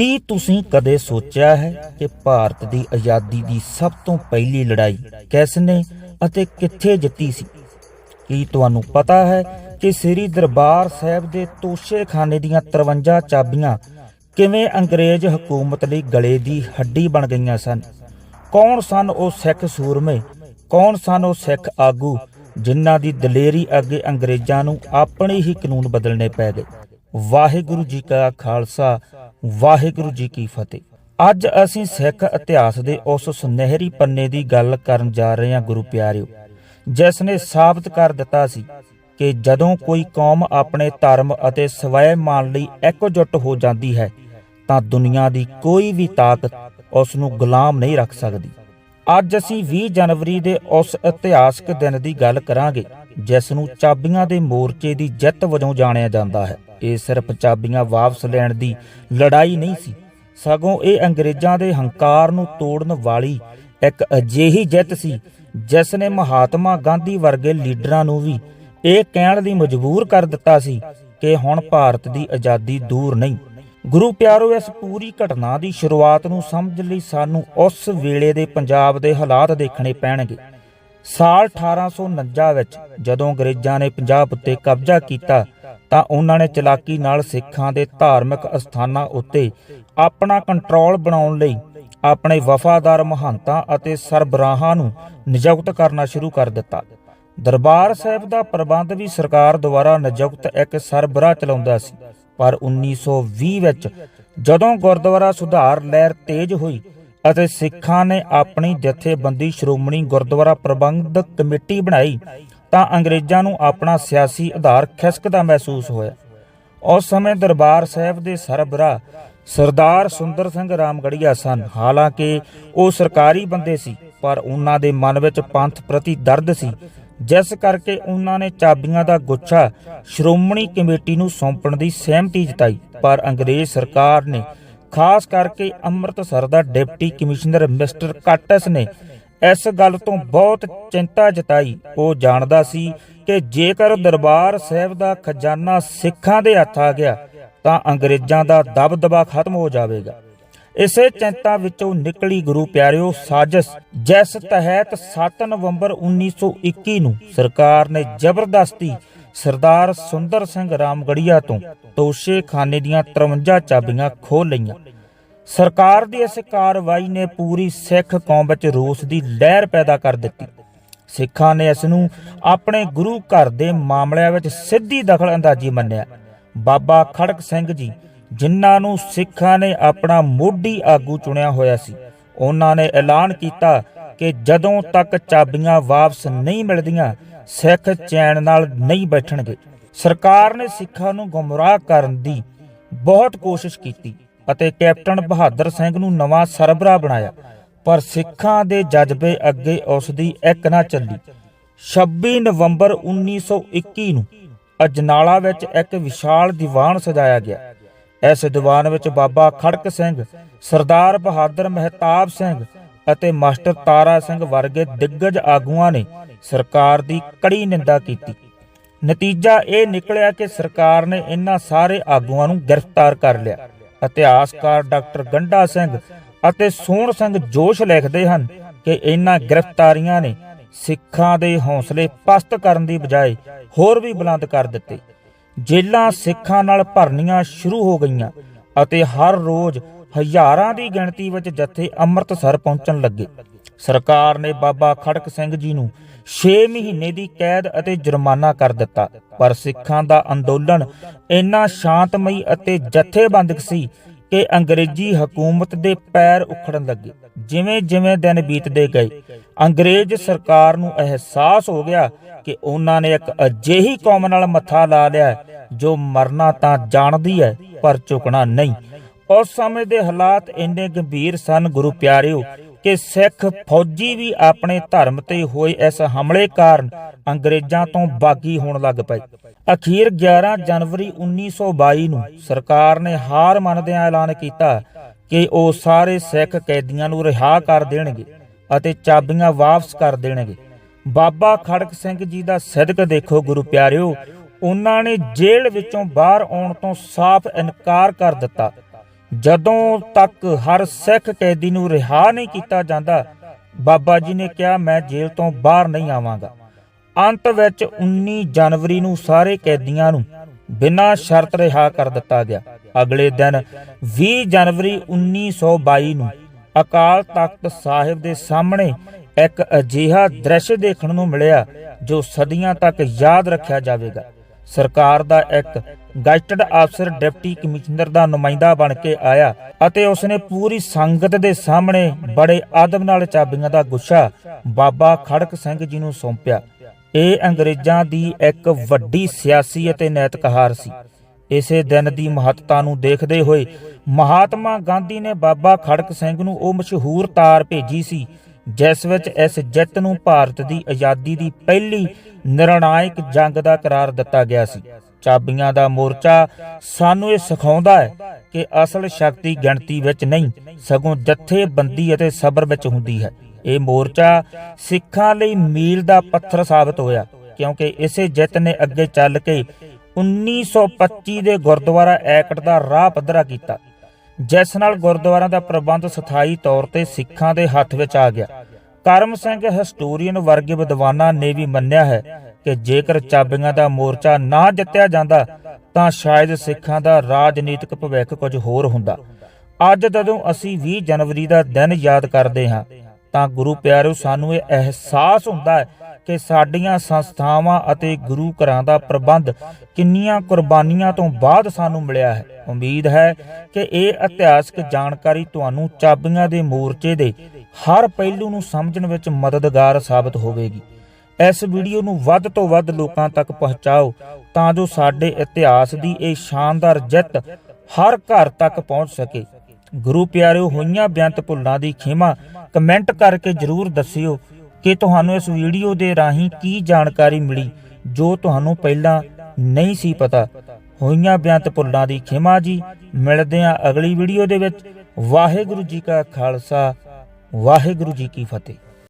ਕੀ ਤੁਸੀਂ ਕਦੇ ਸੋਚਿਆ ਹੈ ਕਿ ਭਾਰਤ ਦੀ ਆਜ਼ਾਦੀ ਦੀ ਸਭ ਤੋਂ ਪਹਿਲੀ ਲੜਾਈ ਕਿਸ ਨੇ ਅਤੇ ਕਿੱਥੇ ਜਿੱਤੀ ਸੀ? ਕੀ ਤੁਹਾਨੂੰ ਪਤਾ ਹੈ ਕਿ ਸ੍ਰੀ ਦਰਬਾਰ ਸਾਹਿਬ ਦੇ ਤੋਸ਼ੇਖਾਨੇ ਦੀਆਂ 53 ਚਾਬੀਆਂ ਕਿਵੇਂ ਅੰਗਰੇਜ਼ ਹਕੂਮਤ ਲਈ ਗਲੇ ਦੀ ਹੱਡੀ ਬਣ ਗਈਆਂ ਸਨ? ਕੌਣ ਸਨ ਉਹ ਸਿੱਖ ਸੂਰਮੇ? ਕੌਣ ਸਨ ਉਹ ਸਿੱਖ ਆਗੂ ਜਿਨ੍ਹਾਂ ਦੀ ਦਲੇਰੀ ਅੱਗੇ ਅੰਗਰੇਜ਼ਾਂ ਨੂੰ ਆਪਣੇ ਹੀ ਕਾਨੂੰਨ ਬਦਲਣੇ ਪੈ ਗਏ? ਵਾਹਿਗੁਰੂ ਜੀ ਕਾ ਖਾਲਸਾ ਵਾਹਿਗੁਰੂ ਜੀ ਕੀ ਫਤਿਹ। ਅੱਜ ਅਸੀਂ ਸਿੱਖ ਇਤਿਹਾਸ ਦੇ ਉਸ ਸੁਨਹਿਰੀ ਪੰਨੇ ਦੀ ਗੱਲ ਕਰਨ ਜਾ ਰਹੇ ਹਾਂ ਗੁਰੂ ਪਿਆਰਿਓ। ਜਿਸ ਨੇ ਸਾਬਤ ਕਰ ਦਿੱਤਾ ਸੀ ਕਿ ਜਦੋਂ ਕੋਈ ਕੌਮ ਆਪਣੇ ਧਰਮ ਅਤੇ ਸਵੈ ਮਾਨ ਲਈ ਇਕਜੁੱਟ ਹੋ ਜਾਂਦੀ ਹੈ, ਤਾਂ ਦੁਨੀਆ ਦੀ ਕੋਈ ਵੀ ਤਾਕਤ ਉਸ ਨੂੰ ਗੁਲਾਮ ਨਹੀਂ ਰੱਖ ਸਕਦੀ। ਅੱਜ ਅਸੀਂ 20 ਜਨਵਰੀ ਦੇ ਉਸ ਇਤਿਹਾਸਕ ਦਿਨ ਦੀ ਗੱਲ ਕਰਾਂਗੇ ਜਿਸ ਨੂੰ ਚਾਬੀਆਂ ਦੇ ਮੋਰਚੇ ਦੀ ਜਿੱਤ ਵਜੋਂ ਜਾਣਿਆ ਜਾਂਦਾ ਹੈ। ਇਹ ਸਿਰਫ ਚਾਬੀਆਂ ਵਾਪਸ ਲੈਣ ਦੀ ਲੜਾਈ ਨਹੀਂ ਸੀ। ਸਗੋਂ ਇਹ ਅੰਗਰੇਜ਼ਾਂ ਦੇ ਹੰਕਾਰ ਨੂੰ ਤੋੜਨ ਵਾਲੀ ਇੱਕ ਅਜਿਹੀ ਜਿੱਤ ਸੀ ਜਿਸ ਨੇ ਮਹਾਤਮਾ ਗਾਂਧੀ ਵਰਗੇ ਲੀਡਰਾਂ ਨੂੰ ਵੀ ਇਹ ਕਹਿਣ ਲਈ ਮਜਬੂਰ ਕਰ ਦਿੱਤਾ ਸੀ ਕਿ ਹੁਣ ਭਾਰਤ ਦੀ ਆਜ਼ਾਦੀ ਦੂਰ ਨਹੀਂ। ਗੁਰੂ ਪਿਆਰੋ, ਇਸ ਪੂਰੀ ਘਟਨਾ ਦੀ ਸ਼ੁਰੂਆਤ ਨੂੰ ਸਮਝ ਲਈ ਸਾਨੂੰ ਉਸ ਵੇਲੇ ਦੇ ਪੰਜਾਬ ਦੇ ਹਾਲਾਤ ਦੇਖਣੇ ਪੈਣਗੇ। ਸਾਲ 1849 ਵਿੱਚ ਜਦੋਂ ਅੰਗਰੇਜ਼ਾਂ ਨੇ ਪੰਜਾਬ ਉੱਤੇ ਕਬਜ਼ਾ ਕੀਤਾ, ਤਾਂ ਉਹਨਾਂ ਨੇ ਚਲਾਕੀ ਨਾਲ ਸਿੱਖਾਂ ਦੇ ਧਾਰਮਿਕ ਅਸਥਾਨਾਂ ਉੱਤੇ ਆਪਣਾ ਕੰਟਰੋਲ ਬਣਾਉਣ ਲਈ ਆਪਣੇ ਵਫਾਦਾਰ ਮਹੰਤਾਂ ਅਤੇ ਸਰਬਰਾਹਾਂ ਨੂੰ ਨਿਯੁਕਤ ਕਰਨਾ ਸ਼ੁਰੂ ਕਰ ਦਿੱਤਾ। ਦਰਬਾਰ ਸਾਹਿਬ ਦਾ ਪ੍ਰਬੰਧ ਵੀ ਸਰਕਾਰ ਦੁਆਰਾ ਨਿਯੁਕਤ ਇੱਕ ਸਰਬਰਾਹ ਚਲਾਉਂਦਾ ਸੀ, ਪਰ 1920 ਵਿੱਚ ਜਦੋਂ ਗੁਰਦੁਆਰਾ ਸੁਧਾਰ ਲਹਿਰ ਤੇਜ਼ ਹੋਈ ਅਤੇ ਸਿੱਖਾਂ ਨੇ ਆਪਣੀ ਜਥੇਬੰਦੀ ਸ਼੍ਰੋਮਣੀ ਗੁਰਦੁਆਰਾ ਪ੍ਰਬੰਧਕ ਕਮੇਟੀ ਬਣਾਈ ਤਾਂ ਅੰਗਰੇਜ਼ਾਂ ਨੂੰ ਆਪਣਾ ਸਿਆਸੀ ਆਧਾਰ ਖਿਸਕਦਾ ਮਹਿਸੂਸ ਹੋਇਆ। ਉਸ ਸਮੇਂ ਦਰਬਾਰ ਸਾਹਿਬ ਦੇ ਸਰਬਰਾਹ ਸਰਦਾਰ ਸੁੰਦਰ ਸਿੰਘ ਰਾਮਗੜੀਆ ਸਨ। ਹਾਲਾਂਕਿ ਉਹ ਸਰਕਾਰੀ ਬੰਦੇ ਸੀ, ਪਰ ਉਹਨਾਂ ਦੇ ਮਨ ਵਿੱਚ ਪੰਥ ਪ੍ਰਤੀ ਦਰਦ ਸੀ, ਜਿਸ ਕਰਕੇ ਉਹਨਾਂ ਨੇ ਚਾਬੀਆਂ ਦਾ ਗੁੱਛਾ ਸ਼੍ਰੋਮਣੀ ਕਮੇਟੀ ਨੂੰ ਸੌਂਪਣ ਦੀ ਸਹਿਮਤੀ ਜਤਾਈ। ਪਰ ਅੰਗਰੇਜ਼ ਸਰਕਾਰ ਨੇ ਖਾਸ ਕਰਕੇ ਅੰਮ੍ਰਿਤਸਰ ਦਾ ਡਿਪਟੀ ਕਮਿਸ਼ਨਰ ਮਿਸਟਰ ਕਾਟਸ ਨੇ ਇਸ ਗੱਲ ਤੋਂ ਬਹੁਤ ਚਿੰਤਾ ਜਤਾਈ। ਉਹ ਜਾਣਦਾ ਸੀ ਕਿ ਜੇਕਰ ਦਰਬਾਰ ਸਾਹਿਬ ਦਾ ਖਜ਼ਾਨਾ ਸਿੱਖਾਂ ਦੇ ਹੱਥ ਆ ਗਿਆ, ਤਾਂ ਅੰਗਰੇਜ਼ਾਂ ਦਾ ਦਬਦਬਾ ਖਤਮ ਹੋ ਜਾਵੇਗਾ। ਇਸੇ ਚਿੰਤਾ ਵਿੱਚੋਂ ਨਿਕਲੀ ਗੁਰੂ ਪਿਆਰਿਓ ਸਾਜ਼ਿਸ਼, ਜਿਸ ਤਹਿਤ 7 ਨਵੰਬਰ 1921 ਨੂੰ ਸਰਕਾਰ ਨੇ ਜ਼ਬਰਦਸਤੀ ਸਰਦਾਰ ਸੁੰਦਰ ਸਿੰਘ ਰਾਮਗੜੀਆ ਤੋਂ ਤੋਸ਼ੇ ਖਾਨੇ ਦੀਆਂ 53 ਚਾਬੀਆਂ ਖੋਹ ਲਈਆਂ। ਸਰਕਾਰ ਦੀ ਇਸ ਕਾਰਵਾਈ ਨੇ ਪੂਰੀ ਸਿੱਖ ਕੌਮ ਵਿੱਚ ਰੋਸ ਦੀ ਲਹਿਰ ਪੈਦਾ ਕਰ ਦਿੱਤੀ। ਸਿੱਖਾਂ ਨੇ ਇਸ ਨੂੰ ਆਪਣੇ ਗੁਰੂ ਘਰ ਦੇ ਮਾਮਲਿਆਂ ਵਿੱਚ ਸਿੱਧੀ ਦਖਲ ਅੰਦਾਜ਼ੀ ਮੰਨਿਆ। ਬਾਬਾ ਖੜਕ ਸਿੰਘ ਜੀ, ਜਿਨ੍ਹਾਂ ਨੂੰ ਸਿੱਖਾਂ ਨੇ ਆਪਣਾ ਮੋਢੀ ਆਗੂ ਚੁਣਿਆ ਹੋਇਆ ਸੀ, ਉਹਨਾਂ ਨੇ ਐਲਾਨ ਕੀਤਾ ਕਿ ਜਦੋਂ ਤੱਕ ਚਾਬੀਆਂ ਵਾਪਸ ਨਹੀਂ ਮਿਲਦੀਆਂ ਸਿੱਖ ਚੈਨ ਨਾਲ ਨਹੀਂ ਬੈਠਣਗੇ। ਸਰਕਾਰ ਨੇ ਸਿੱਖਾਂ ਨੂੰ ਗੁੰਮਰਾਹ ਕਰਨ ਦੀ ਬਹੁਤ ਕੋਸ਼ਿਸ਼ ਕੀਤੀ ਅਤੇ ਕੈਪਟਨ ਬਹਾਦਰ ਸਿੰਘ ਨੂੰ ਨਵਾਂ ਸਰਬਰਾ ਬਣਾਇਆ। ਪਰ ਸਿੱਖਾਂ ਦੇ ਜਜ਼ਬੇ ਅੱਗੇ ਉਸ ਦੀ ਇੱਕ ਨਾ ਚੱਲੀ। 26 ਨਵੰਬਰ 1921 ਨੂੰ ਅਜਨਾਲਾ ਵਿੱਚ ਇੱਕ ਵਿਸ਼ਾਲ ਦੀਵਾਨ ਸਜਾਇਆ ਗਿਆ। ਇਸ ਦੀਵਾਨ ਵਿੱਚ ਬਾਬਾ ਖੜਕ ਸਿੰਘ, ਸਰਦਾਰ ਬਹਾਦਰ ਮਹਿਤਾਬ ਸਿੰਘ ਅਤੇ ਮਾਸਟਰ ਤਾਰਾ ਸਿੰਘ ਵਰਗੇ ਦਿੱਗਜ ਆਗੂਆਂ ਨੇ ਸਰਕਾਰ ਦੀ ਕੜੀ ਨਿੰਦਾ ਕੀਤੀ। ਨਤੀਜਾ ਇਹ ਨਿਕਲਿਆ ਕਿ ਸਰਕਾਰ ਨੇ ਇਹਨਾਂ ਸਾਰੇ ਆਗੂਆਂ ਨੂੰ ਗ੍ਰਿਫਤਾਰ ਕਰ ਲਿਆ। ਇਤਿਹਾਸਕਾਰ ਡਾਕਟਰ ਗੰਡਾ ਸਿੰਘ ਅਤੇ ਸੋਹਣ ਸਿੰਘ ਜੋਸ਼ ਲਿਖਦੇ ਹਨ ਕਿ ਇਹਨਾਂ ਗ੍ਰਿਫਤਾਰੀਆਂ ਨੇ ਸਿੱਖਾਂ ਦੇ ਹੌਸਲੇ ਪਸਤ ਕਰਨ ਦੀ ਬਜਾਏ ਹੋਰ ਵੀ ਬੁਲੰਦ ਕਰ ਦਿੱਤੇ। ਜੇਲਾਂ ਸਿੱਖਾਂ ਨਾਲ ਭਰਨੀਆਂ ਸ਼ੁਰੂ ਹੋ ਗਈਆਂ ਅਤੇ ਹਰ ਰੋਜ਼ ਹਜ਼ਾਰਾਂ ਦੀ ਗਿਣਤੀ ਵਿੱਚ ਜਥੇ ਅੰਮ੍ਰਿਤਸਰ ਪਹੁੰਚਣ ਲੱਗੇ। ਸਰਕਾਰ ਨੇ ਬਾਬਾ ਖੜਕ ਸਿੰਘ ਜੀ ਨੂੰ 6 ਮਹੀਨੇ ਦੀ ਕੈਦ ਅਤੇ ਜੁਰਮਾਨਾ ਕਰ ਦਿੱਤਾ। ਪਰ ਸਿੱਖਾਂ ਦਾ ਅੰਦੋਲਨ ਇੰਨਾ ਸ਼ਾਂਤਮਈ ਅਤੇ ਜਥੇਬੰਦਕ ਸੀ ਕਿ ਅੰਗਰੇਜ਼ੀ ਹਕੂਮਤ ਦੇ ਪੈਰ ਉਖੜਨ ਲੱਗੇ। ਜਿਵੇਂ ਜਿਵੇਂ ਦਿਨ ਬੀਤਦੇ ਗਏ, ਅੰਗਰੇਜ਼ ਸਰਕਾਰ ਨੂੰ ਅਹਿਸਾਸ ਹੋ ਗਿਆ ਕਿ ਉਹਨਾਂ ਨੇ ਇੱਕ ਅਜਿਹੀ ਕੌਮ ਨਾਲ ਮੱਥਾ ਲਾ ਲਿਆ ਜੋ ਮਰਨਾ ਤਾਂ ਜਾਣਦੀ ਹੈ, ਪਰ ਝੁਕਣਾ ਨਹੀਂ। ਉਸ ਸਮੇਂ ਦੇ ਹਾਲਾਤ ਇੰਨੇ ਗੰਭੀਰ ਸਨ ਗੁਰੂ ਪਿਆਰਿਓ ਕਿ ਸਿੱਖ ਫੌਜੀ ਵੀ ਆਪਣੇ ਧਰਮ ਤੇ ਹੋਏ ਇਸ ਹਮਲੇ ਕਾਰਨ ਅੰਗਰੇਜ਼ਾਂ ਤੋਂ ਬਾਗੀ ਹੋਣ ਲੱਗ ਪਏ। ਅਖੀਰ 11 ਜਨਵਰੀ 1922 ਨੂੰ ਸਰਕਾਰ ਨੇ ਹਾਰ ਮੰਨਦਿਆਂ ਐਲਾਨ ਕੀਤਾ ਕਿ ਉਹ ਸਾਰੇ ਸਿੱਖ ਕੈਦੀਆਂ ਨੂੰ ਰਿਹਾ ਕਰ ਦੇਣਗੇ ਅਤੇ ਚਾਬੀਆਂ ਵਾਪਸ ਕਰ ਦੇਣਗੇ। ਬਾਬਾ ਖੜਕ ਸਿੰਘ ਜੀ ਦਾ ਸਦਕ ਦੇਖੋ ਗੁਰੂ ਪਿਆਰਿਓ, ਉਹਨਾਂ ਨੇ ਜੇਲ੍ਹ ਵਿੱਚੋਂ ਬਾਹਰ ਆਉਣ ਤੋਂ ਸਾਫ਼ ਇਨਕਾਰ ਕਰ ਦਿੱਤਾ। ਜਦੋਂ ਤੱਕ ਹਰ ਸਿੱਖ ਕੈਦੀ ਨੂੰ ਰਿਹਾ ਨਹੀਂ ਕੀਤਾ ਜਾਂਦਾ, ਬਾਬਾ ਜੀ ਨੇ ਕਿਹਾ, ਮੈਂ ਜੇਲ੍ਹ ਤੋਂ ਬਾਹਰ ਨਹੀਂ ਆਵਾਂਗਾ। ਅੰਤ ਵਿੱਚ 19 ਜਨਵਰੀ ਨੂੰ ਸਾਰੇ ਕੈਦੀਆਂ ਨੂੰ ਬਿਨਾਂ ਸ਼ਰਤ ਰਿਹਾ ਕਰ ਦਿੱਤਾ ਗਿਆ। ਅਗਲੇ ਦਿਨ 20 ਜਨਵਰੀ 1922 ਨੂੰ ਅਕਾਲ ਤਖਤ ਸਾਹਿਬ ਦੇ ਸਾਹਮਣੇ ਇੱਕ ਅਜਿਹਾ ਦ੍ਰਿਸ਼ ਦੇਖਣ ਨੂੰ ਮਿਲਿਆ, ਜੋ ਸਦੀਆਂ ਤੱਕ ਯਾਦ ਰੱਖਿਆ ਜਾਵੇਗਾ। ਸਰਕਾਰ ਦਾ ਇੱਕ ਗਜ਼ਟਡ ਅਫਸਰ ਡਿਪਟੀ ਕਮਿਸ਼ਨਰ ਦਾ ਨੁਮਾਇੰਦਾ ਬਣ ਕੇ ਆਇਆ ਅਤੇ ਉਸਨੇ ਪੂਰੀ ਸੰਗਤ ਦੇ ਸਾਹਮਣੇ ਬੜੇ ਆਦਬ ਨਾਲ ਚਾਬੀਆਂ ਦਾ ਗੁੱਛਾ ਬਾਬਾ ਖੜਕ ਸਿੰਘ ਜੀ ਨੂੰ ਸੌਂਪਿਆ। ਇਹ ਅੰਗਰੇਜ਼ਾਂ ਦੀ ਇੱਕ ਵੱਡੀ ਸਿਆਸੀ ਅਤੇ ਨੈਤਿਕ ਹਾਰ ਸੀ। ਇਸੇ ਦਿਨ ਦੀ ਮਹੱਤਤਾ ਨੂੰ ਦੇਖਦੇ ਹੋਏ ਮਹਾਤਮਾ ਗਾਂਧੀ ਨੇ ਬਾਬਾ ਖੜਕ ਸਿੰਘ ਨੂੰ ਉਹ ਮਸ਼ਹੂਰ ਤਾਰ ਭੇਜੀ ਸੀ, ਜਿਸ ਵਿੱਚ ਇਸ ਜਿੱਤ ਨੂੰ ਭਾਰਤ ਦੀ ਆਜ਼ਾਦੀ ਦੀ ਪਹਿਲੀ ਨਿਰਣਾਇਕ ਜੰਗ ਦਾ ਕਰਾਰ ਦਿੱਤਾ ਗਿਆ ਸੀ। ਚਾਬੀਆਂ ਦਾ ਮੋਰਚਾ ਸਾਨੂੰ ਇਹ ਸਿਖਾਉਂਦਾ ਹੈ ਕਿ ਅਸਲ ਸ਼ਕਤੀ ਗਿਣਤੀ ਵਿੱਚ ਨਹੀਂ, ਸਗੋਂ ਜਥੇਬੰਦੀ ਅਤੇ ਸਬਰ ਵਿੱਚ ਹੁੰਦੀ ਹੈ। ਇਹ ਮੋਰਚਾ ਸਿੱਖਾਂ ਲਈ ਮੀਲ ਦਾ ਪੱਥਰ ਸਾਬਤ ਹੋਇਆ, ਕਿਉਂਕਿ ਇਸੇ ਜਿੱਤ ਨੇ ਅੱਗੇ ਚੱਲ ਕੇ 1925 ਦੇ ਗੁਰਦੁਆਰਾ ਐਕਟ ਦਾ ਰਾਹ ਪੱਧਰਾ ਕੀਤਾ, ਜਿਸ ਨਾਲ ਗੁਰਦੁਆਰਾਂ ਦਾ ਪ੍ਰਬੰਧ ਸਥਾਈ ਤੌਰ ਤੇ ਸਿੱਖਾਂ ਦੇ ਹੱਥ ਵਿੱਚ ਆ ਗਿਆ। ਕਰਮ ਸਿੰਘ ਹਿਸਟੋਰੀਅਨ ਵਰਗੇ ਵਿਦਵਾਨਾਂ ਨੇ ਵੀ ਮੰਨਿਆ ਹੈ ਕਿ ਜੇਕਰ ਚਾਬੀਆਂ ਦਾ ਮੋਰਚਾ ਨਾ ਜਿੱਤਿਆ ਜਾਂਦਾ, ਤਾਂ ਸ਼ਾਇਦ ਸਿੱਖਾਂ ਦਾ ਰਾਜਨੀਤਿਕ ਭਵਿੱਖ ਕੁਝ ਹੋਰ ਹੁੰਦਾ। ਅੱਜ ਜਦੋਂ ਅਸੀਂ 20 ਜਨਵਰੀ ਦਾ ਦਿਨ ਯਾਦ ਕਰਦੇ ਹਾਂ, ਤਾਂ ਗੁਰੂ ਪਿਆਰਿਓ, ਸਾਨੂੰ ਇਹ ਅਹਿਸਾਸ ਹੁੰਦਾ ਹੈ ਕਿ ਸਾਡੀਆਂ ਸੰਸਥਾਵਾਂ ਅਤੇ ਗੁਰੂ ਘਰਾਂ ਦਾ ਪ੍ਰਬੰਧ ਕਿੰਨੀਆਂ ਕੁਰਬਾਨੀਆਂ ਤੋਂ ਬਾਅਦ ਸਾਨੂੰ ਮਿਲਿਆ ਹੈ। ਉਮੀਦ ਹੈ ਕਿ ਇਹ ਇਤਿਹਾਸਕ ਜਾਣਕਾਰੀ ਤੁਹਾਨੂੰ ਚਾਬੀਆਂ ਦੇ ਮੋਰਚੇ ਦੇ ਹਰ ਪਹਿਲੂ ਨੂੰ ਸਮਝਣ ਵਿੱਚ ਮਦਦਗਾਰ ਸਾਬਤ ਹੋਵੇਗੀ। ਇਸ ਵੀਡੀਓ ਨੂੰ ਵੱਧ ਤੋਂ ਵੱਧ ਲੋਕਾਂ ਤੱਕ ਪਹੁੰਚਾਓ ਤਾਂ ਜੋ ਸਾਡੇ ਇਤਿਹਾਸ ਦੀ ਇਹ ਸ਼ਾਨਦਾਰ ਜਿੱਤ ਹਰ ਘਰ ਤੱਕ ਪਹੁੰਚ ਸਕੇ। ਗੁਰੂ ਪਿਆਰਿਓ, ਹੋਈਆਂ ਬੇਅੰਤ ਭੁੱਲਾਂ ਦੀ ਖਿਮਾ ਕਮੈਂਟ ਕਰਕੇ ਜਰੂਰ ਦੱਸਿਓ ਕਿ ਤੁਹਾਨੂੰ ਇਸ ਵੀਡੀਓ ਦੇ ਰਾਹੀਂ ਕੀ ਜਾਣਕਾਰੀ ਮਿਲੀ, ਜੋ ਤੁਹਾਨੂੰ ਪਹਿਲਾਂ ਨਹੀਂ ਸੀ ਪਤਾ। ਹੋਈਆਂ ਬੇਅੰਤ ਭੁੱਲਾਂ ਦੀ ਖਿਮਾ ਜੀ, ਮਿਲਦੇ ਹਾਂ ਅਗਲੀ ਵੀਡੀਓ ਦੇ ਵਿੱਚ। ਵਾਹਿਗੁਰੂ ਜੀ ਕਾ ਖਾਲਸਾ, ਵਾਹਿਗੁਰੂ ਜੀ ਕੀ ਫਤਿਹ।